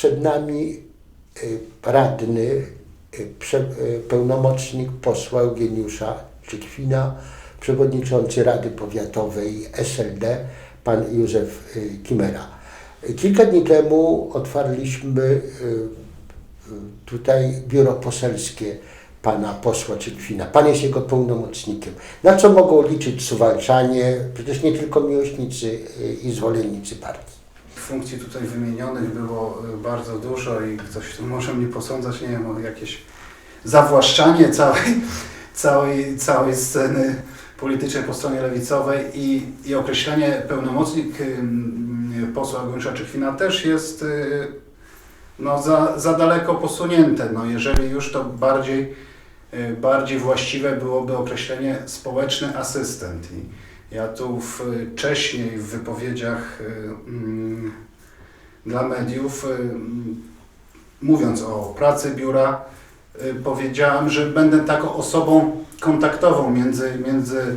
przed nami y, radny, y, y, pełnomocnik posła Eugeniusza Czykwina, przewodniczący Rady Powiatowej SLD, pan Józef Kimera. Kilka dni temu otwarliśmy tutaj biuro poselskie pana posła Czykwina. Pan jest jego pełnomocnikiem. Na co mogą liczyć Suwalczanie, przecież nie tylko miłośnicy i zwolennicy partii. Funkcji tutaj wymienionych było y, bardzo dużo i ktoś tu może mnie posądzać, nie wiem, o jakieś zawłaszczanie całej, całej, całej sceny politycznej po stronie lewicowej i, i określenie pełnomocnik ym, posła Eugeniusza Czykwina też jest y, no, za, za daleko posunięte. No, jeżeli już to bardziej, y, bardziej właściwe byłoby określenie społeczny asystent. I ja tu w, wcześniej w wypowiedziach y, mm, dla mediów, y, mm, mówiąc o pracy biura, powiedziałem, że będę taką osobą kontaktową między, między,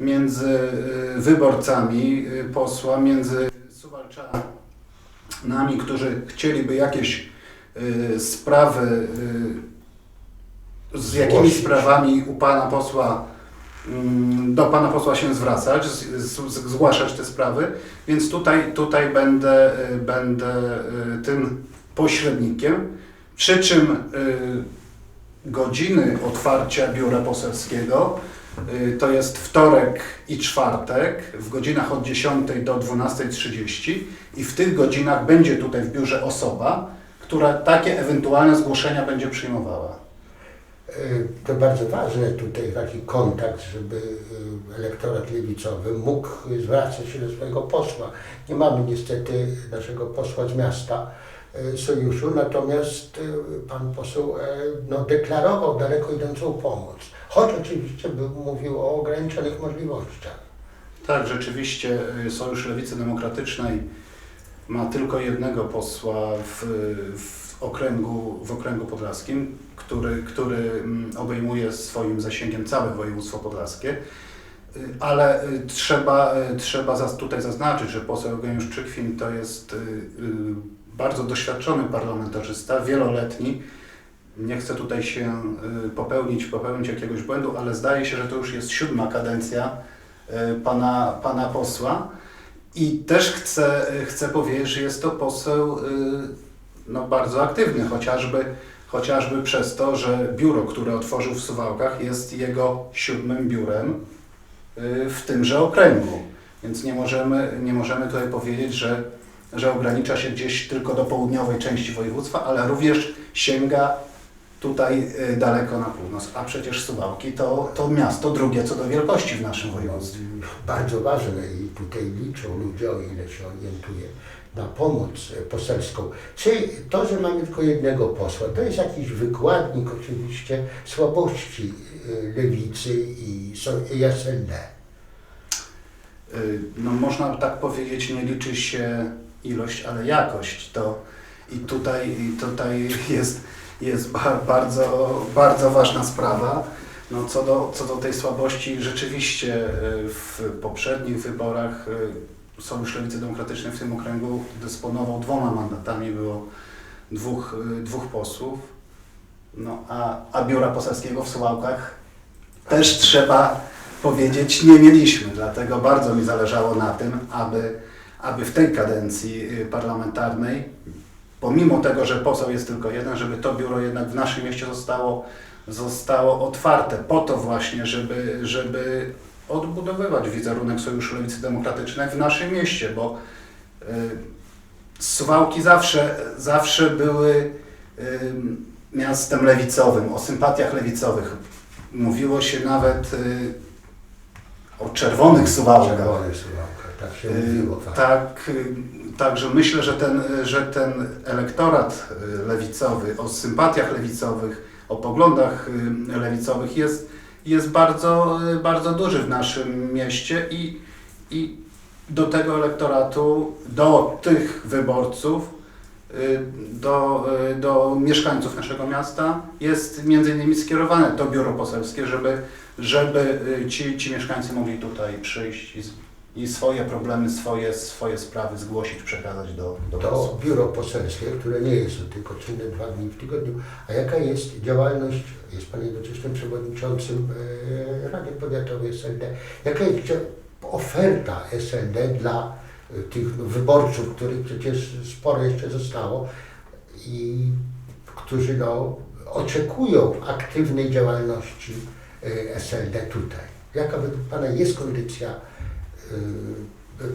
między wyborcami posła, między Suwalczanami, którzy chcieliby jakieś sprawy, z jakimi sprawami u pana posła do pana posła się zwracać, zgłaszać te sprawy, więc tutaj, tutaj będę, y, będę y, tym pośrednikiem, przy czym y, godziny otwarcia biura poselskiego to jest wtorek i czwartek w godzinach od 10 do 12.30 i w tych godzinach będzie tutaj w biurze osoba, która takie ewentualne zgłoszenia będzie przyjmowała. Y, To bardzo ważne tutaj taki kontakt, żeby y, elektorat lewicowy mógł zwracać się do swojego posła. Nie mamy niestety naszego posła z miasta y, sojuszu, natomiast pan poseł e, no, deklarował daleko idącą pomoc, choć oczywiście był, mówił o ograniczonych możliwościach. Tak, rzeczywiście Sojusz Lewicy Demokratycznej ma tylko jednego posła w, w, okręgu, w okręgu podlaskim, który, który mm, obejmuje swoim zasięgiem całe województwo podlaskie. Y, Ale y, trzeba, y, trzeba tutaj zaznaczyć, że poseł Eugeniusz Czykwin to jest bardzo doświadczony parlamentarzysta, wieloletni. Nie chcę tutaj się popełnić, popełnić jakiegoś błędu, ale zdaje się, że to już jest siódma kadencja pana, pana posła. I też chcę, chcę powiedzieć, że jest to poseł no, bardzo aktywny, chociażby, chociażby przez to, że biuro, które otworzył w Suwałkach jest jego siódmym biurem y, w tymże okręgu. Więc nie możemy, nie możemy tutaj powiedzieć, że, że ogranicza się gdzieś tylko do południowej części województwa, ale również sięga tutaj y, daleko na północ. A przecież Suwałki to, to miasto drugie co do wielkości w naszym województwie. Bardzo ważne i tutaj liczą ludzie, o ile się orientuję, na pomoc e, poselską. Czy to, że mamy tylko jednego posła, to jest jakiś wykładnik oczywiście słabości e, lewicy i SLD? Y, no można tak powiedzieć, nie liczy się ilość, ale jakość. To i tutaj, i tutaj jest, jest ba- bardzo, bardzo ważna sprawa. No co, do, co do tej słabości, rzeczywiście y, w poprzednich wyborach y, Sojusz Lewicy Demokratycznej w tym okręgu dysponował dwoma mandatami, było dwóch, y, dwóch posłów, no, a, a biura poselskiego w Suwałkach też trzeba powiedzieć, nie mieliśmy. Dlatego bardzo mi zależało na tym, aby, aby w tej kadencji parlamentarnej, pomimo tego, że poseł jest tylko jeden, żeby to biuro jednak w naszym mieście zostało, zostało otwarte po to właśnie, żeby, żeby odbudowywać wizerunek Sojuszu Lewicy Demokratycznej w naszym mieście, bo y, Suwałki zawsze, zawsze były y, miastem lewicowym, o sympatiach lewicowych. Mówiło się nawet y, o czerwonych Suwałkach. Tak się Y, mówiło. fakt. Tak, y, także myślę, że ten, że ten elektorat y, lewicowy, o sympatiach lewicowych, o poglądach lewicowych jest, jest bardzo, bardzo duży w naszym mieście i, i do tego elektoratu, do tych wyborców, do, do mieszkańców naszego miasta jest między innymi skierowane to biuro poselskie, żeby, żeby ci, ci mieszkańcy mogli tutaj przyjść i i swoje problemy, swoje, swoje sprawy zgłosić, przekazać do, do To posłów. biuro poselskie, które nie jest tylko czynne dwa dni w tygodniu, a jaka jest działalność, jest Pan jednocześnie przewodniczącym e, Rady Powiatowej SLD, jaka jest dzia- oferta SLD dla e, tych no, wyborców, których przecież sporo jeszcze zostało i którzy no, oczekują aktywnej działalności e, SLD tutaj. Jaka według Pana jest kondycja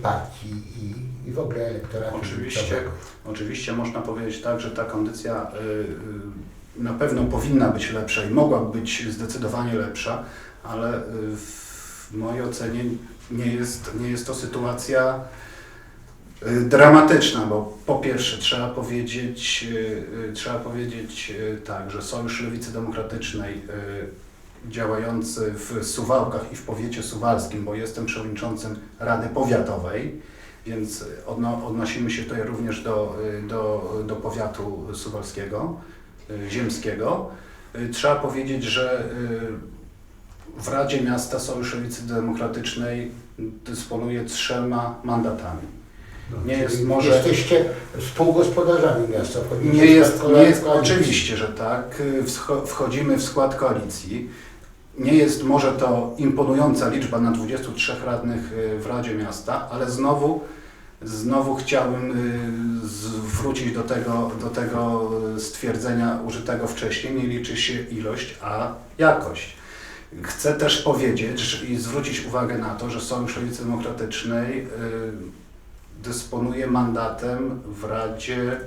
partii i, i w ogóle elektoratu? Oczywiście. Oczywiście można powiedzieć tak, że ta kondycja y, y, na pewno powinna być lepsza i mogłaby być zdecydowanie lepsza, ale y, w mojej ocenie nie jest, nie jest to sytuacja y, dramatyczna, bo po pierwsze trzeba powiedzieć, y, y, trzeba powiedzieć y, tak, że Sojusz Lewicy Demokratycznej y, działający w Suwałkach i w powiecie suwalskim, bo jestem przewodniczącym Rady Powiatowej, więc odno, odnosimy się tutaj również do, do, do powiatu suwalskiego, y, ziemskiego. Y, Trzeba powiedzieć, że y, w Radzie Miasta Sojusz Lewicy Demokratycznej dysponuje trzema mandatami. Nie jest może- Jesteście współgospodarzami miasta. Nie jest, nie jest oczywiście, że tak. Wchodzimy w skład koalicji. Nie jest może to imponująca liczba na 23 radnych y, w Radzie Miasta, ale znowu, znowu chciałbym y, zwrócić do tego, do tego stwierdzenia użytego wcześniej. Nie liczy się ilość, a jakość. Chcę też powiedzieć i zwrócić uwagę na to, że Sojusz Lewicy Demokratycznej y, dysponuje mandatem w Radzie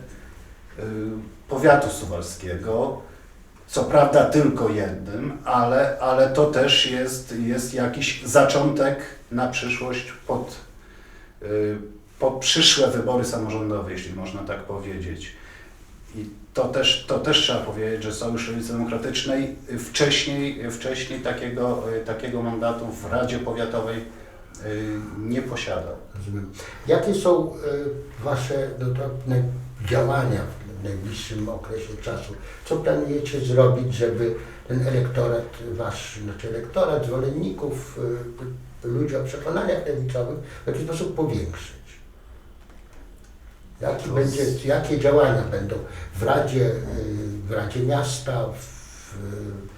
Powiatu Suwalskiego. Co prawda tylko jednym, ale, ale to też jest, jest jakiś zaczątek na przyszłość pod, y, pod przyszłe wybory samorządowe, jeśli można tak powiedzieć. I to też, to też trzeba powiedzieć, że Sojusz Lewicy Demokratycznej wcześniej, wcześniej takiego, takiego mandatu w Radzie Powiatowej y, nie posiadał. Jakie są y, Wasze na, działania w najbliższym okresie czasu? Co planujecie zrobić, żeby ten elektorat Wasz, znaczy elektorat zwolenników, y, ludzi o przekonaniach lewicowych w jakiś sposób powiększyć? Jaki będzie, jakie działania będą w Radzie, y, w Radzie Miasta, w, w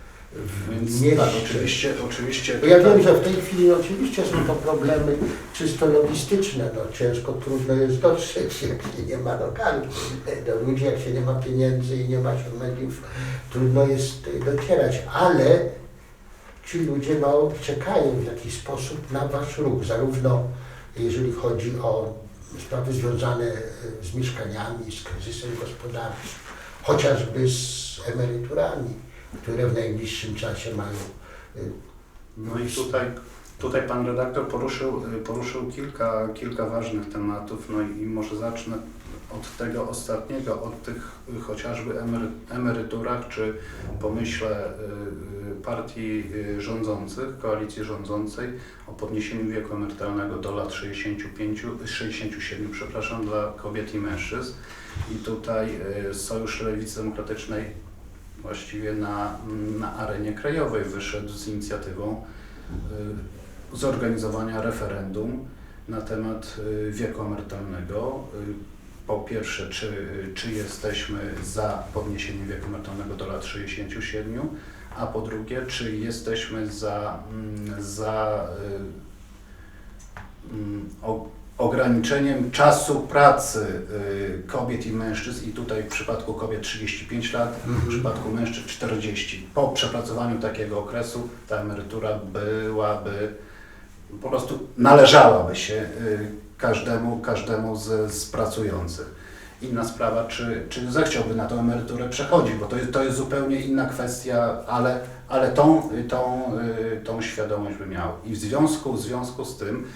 Więc mieście? tak, oczywiście, oczywiście. Bo ja wiem, że w tej chwili oczywiście są to problemy czysto logistyczne. No, ciężko, trudno jest dotrzeć, jak się nie ma lokalu do ludzi, jak się nie ma pieniędzy i nie ma się mediów, trudno jest y, docierać, ale ci ludzie no, czekają w jakiś sposób na wasz ruch, zarówno jeżeli chodzi o sprawy związane y, z mieszkaniami, z kryzysem gospodarczym, chociażby z emeryturami, które w najbliższym czasie mają y, No i tutaj, tutaj pan redaktor poruszył, y, poruszył kilka, kilka ważnych tematów, no i może zacznę od tego ostatniego, od tych y, chociażby emery- emeryturach, czy pomyśle partii rządzących, koalicji rządzącej o podniesieniu wieku emerytalnego do lat 65, 67, przepraszam, dla kobiet i mężczyzn. I tutaj Sojusz Lewicy Demokratycznej właściwie na, na arenie krajowej wyszedł z inicjatywą y, zorganizowania referendum na temat y, wieku emerytalnego. Y, Po pierwsze, czy, czy jesteśmy za podniesieniem wieku emerytalnego do lat 67, a po drugie, czy jesteśmy za, mm, za mm, o- ograniczeniem czasu pracy y, kobiet i mężczyzn i tutaj w przypadku kobiet 35 lat, w przypadku mężczyzn 40. Po przepracowaniu takiego okresu ta emerytura byłaby, po prostu należałaby się y, każdemu, każdemu z, z pracujących. Inna sprawa, czy, czy zechciałby na tą emeryturę przechodzić, bo to jest, to jest zupełnie inna kwestia, ale, ale tą, tą, y, tą świadomość by miał. I w związku, w związku z tym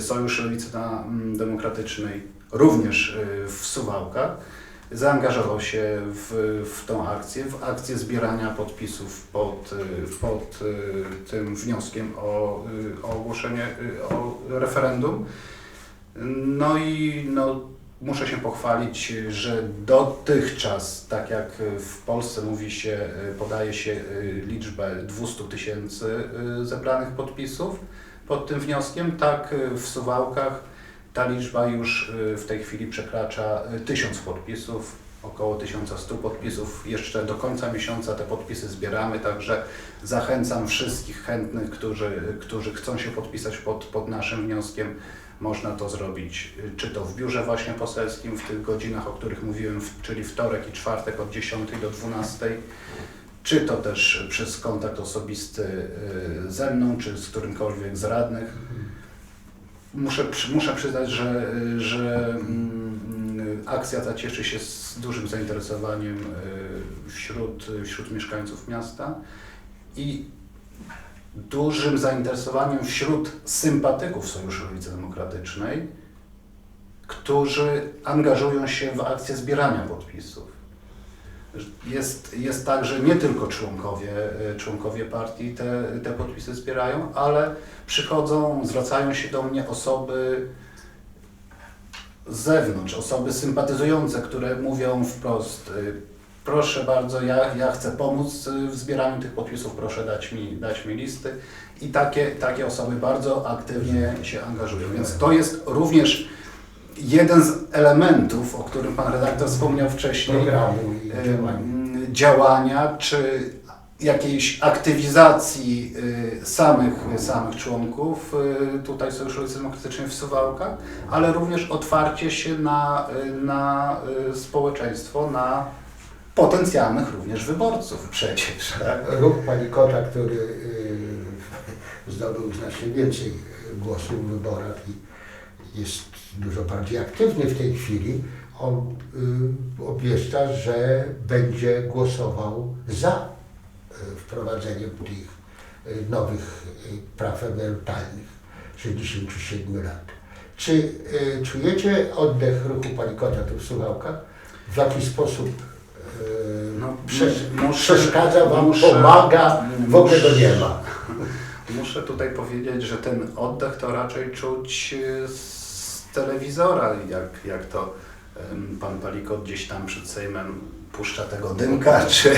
Sojusz Lewicy na- m, Demokratycznej również y, w Suwałkach zaangażował się w, w tą akcję, w akcję zbierania podpisów pod, y, pod y, tym wnioskiem o, y, o ogłoszenie y, o referendum. No i no, muszę się pochwalić, że dotychczas, tak jak w Polsce mówi się, y, podaje się y, liczbę 200 tysięcy y, zebranych podpisów pod tym wnioskiem, tak y, w Suwałkach ta liczba już y, w tej chwili przekracza y, 1000 podpisów, około 1100 podpisów. Jeszcze do końca miesiąca te podpisy zbieramy, także zachęcam wszystkich chętnych, którzy, którzy chcą się podpisać pod, pod naszym wnioskiem. Można to zrobić, y, czy to w biurze właśnie poselskim w tych godzinach, o których mówiłem, czyli wtorek i czwartek od 10 do 12, czy to też przez kontakt osobisty y, ze mną, czy z którymkolwiek z radnych. Muszę, muszę przyznać, że, że mm, akcja ta cieszy się z dużym zainteresowaniem y, wśród, wśród mieszkańców miasta i dużym zainteresowaniem wśród sympatyków Sojuszu Lewicy Demokratycznej, którzy angażują się w akcję zbierania podpisów. Jest, jest tak, że nie tylko członkowie, y, członkowie partii te, te podpisy zbierają, ale przychodzą, zwracają się do mnie osoby z zewnątrz, osoby sympatyzujące, które mówią wprost, y, proszę bardzo, ja, ja chcę pomóc w zbieraniu tych podpisów, proszę dać mi, dać mi listy. I takie, takie osoby bardzo aktywnie się angażują. Więc to jest również jeden z elementów, o którym Pan redaktor wspomniał wcześniej, Programu działania. działania czy jakiejś aktywizacji y, samych, samych członków y, tutaj Sojuszu Demokratycznej w Suwałkach, ale również otwarcie się na, y, na społeczeństwo, na potencjalnych również wyborców przecież. Tak? Ruch Palikota, który zdobył znacznie więcej głosów w wyborach i jest dużo bardziej aktywny w tej chwili, on y, obwieszcza, że będzie głosował za y, wprowadzeniem tych y, nowych y, praw emerytalnych 67 lat. Czy y, czujecie oddech ruchu Palikota tu w Suwałkach? W jaki sposób y, No, przeż, muszę- przeszkadza Wam, muszę- pomaga, w ogóle go nie ma. Muszę tutaj powiedzieć, że ten oddech to raczej czuć z telewizora, jak, jak to pan Palikot gdzieś tam przed Sejmem puszcza tego dymka, czy,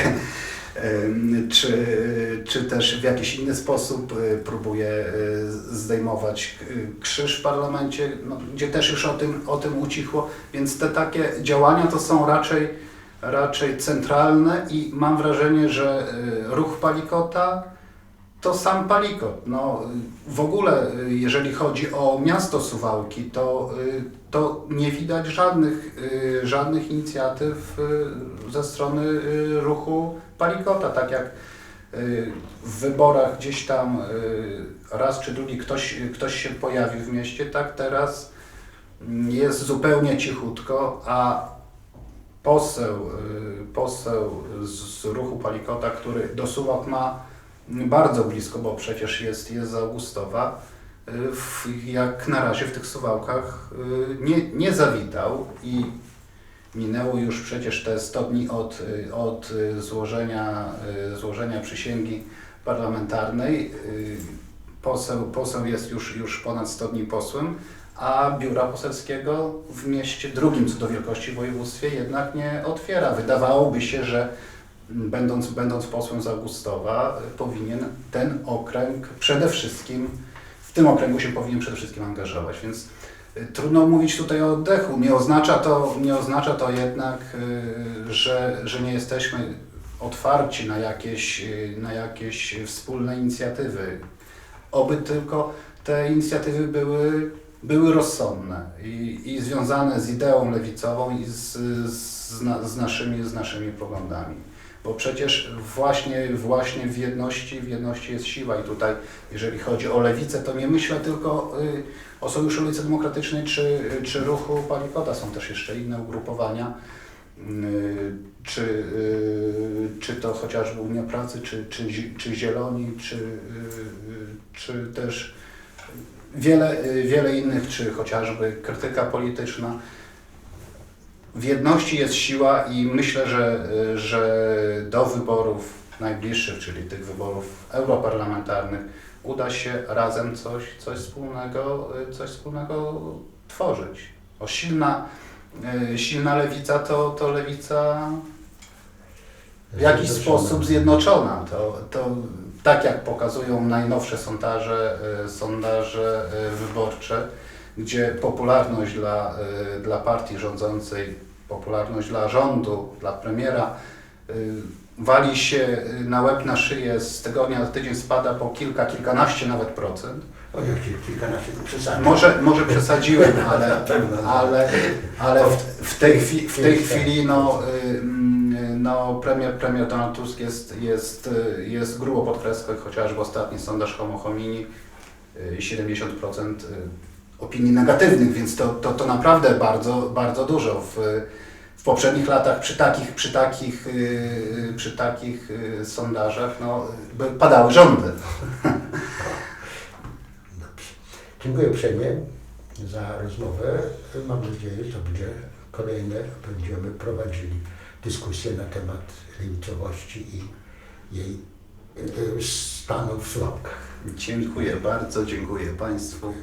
czy, czy też w jakiś inny sposób y, próbuje y, zdejmować y, krzyż w parlamencie, no, gdzie też już o tym, o tym ucichło, więc te takie działania to są raczej, raczej centralne i mam wrażenie, że ruch Palikota to sam Palikot. No, w ogóle, y, jeżeli chodzi o miasto Suwałki, to, y, to nie widać żadnych, y, żadnych inicjatyw ze strony ruchu Palikota. Tak jak w wyborach gdzieś tam raz czy drugi ktoś, ktoś się pojawił w mieście, tak teraz mm, jest zupełnie cichutko, a poseł, poseł z ruchu Palikota, który do Suwałk ma bardzo blisko, bo przecież jest, jest Augustowa, y, w, jak na razie w tych Suwałkach y, nie, nie zawitał i minęło już przecież te 100 dni od, y, od złożenia, złożenia przysięgi parlamentarnej. Poseł, poseł jest już, już ponad 100 dni posłem, a biura poselskiego w mieście drugim co do wielkości województwie jednak nie otwiera. Wydawałoby się, że będąc, będąc posłem z Augustowa, powinien ten okręg przede wszystkim, w tym okręgu się powinien przede wszystkim angażować, więc y, trudno mówić tutaj o oddechu. Nie oznacza to, nie oznacza to jednak, y, że, że nie jesteśmy otwarci na jakieś, y, na jakieś wspólne inicjatywy. Oby tylko te inicjatywy były, były rozsądne i, i związane z ideą lewicową i z, z, na, z, naszymi, z naszymi poglądami. Bo przecież właśnie, właśnie w jedności, w jedności jest siła i tutaj, jeżeli chodzi o lewicę, to nie myślę tylko y, o Sojuszu Lewicy Demokratycznej czy, czy ruchu Palikota. Są też jeszcze inne ugrupowania, y, czy, y, czy to chociażby Unia Pracy, czy, czy, czy Zieloni, czy, y, czy też wiele, y, wiele innych, czy chociażby krytyka polityczna. W jedności jest siła i myślę, że, że do wyborów najbliższych, czyli tych wyborów europarlamentarnych, uda się razem coś, coś, wspólnego, coś wspólnego tworzyć. O silna, silna lewica to, to lewica w jakiś sposób zjednoczona. To, to tak jak pokazują najnowsze sondaże, sondaże wyborcze, gdzie popularność dla, y, dla partii rządzącej, popularność dla rządu, dla premiera y, wali się na łeb, na szyję, z tygodnia na tydzień spada po kilka, kilkanaście nawet procent. O, jak się kilkanaście to przesadził. Może, może przesadziłem, Na ale, ale, ale w, w, tej, chwi, w tej chwili no, no, premier, premier Donald Tusk jest, jest, y, jest grubo pod kreską, chociażby ostatni sondaż Homo Homini y, 70% y, opinii negatywnych, więc to, to, to naprawdę bardzo, bardzo dużo. W, w poprzednich latach przy takich, przy takich, y, przy takich y, sondażach no, by padały rządy. Dobrze. Dziękuję uprzejmie za rozmowę. Mam nadzieję, że to będzie kolejne. Będziemy prowadzili dyskusję na temat lewicowości i jej y, y, stanu w Sławkach. Dziękuję bardzo, dziękuję Państwu.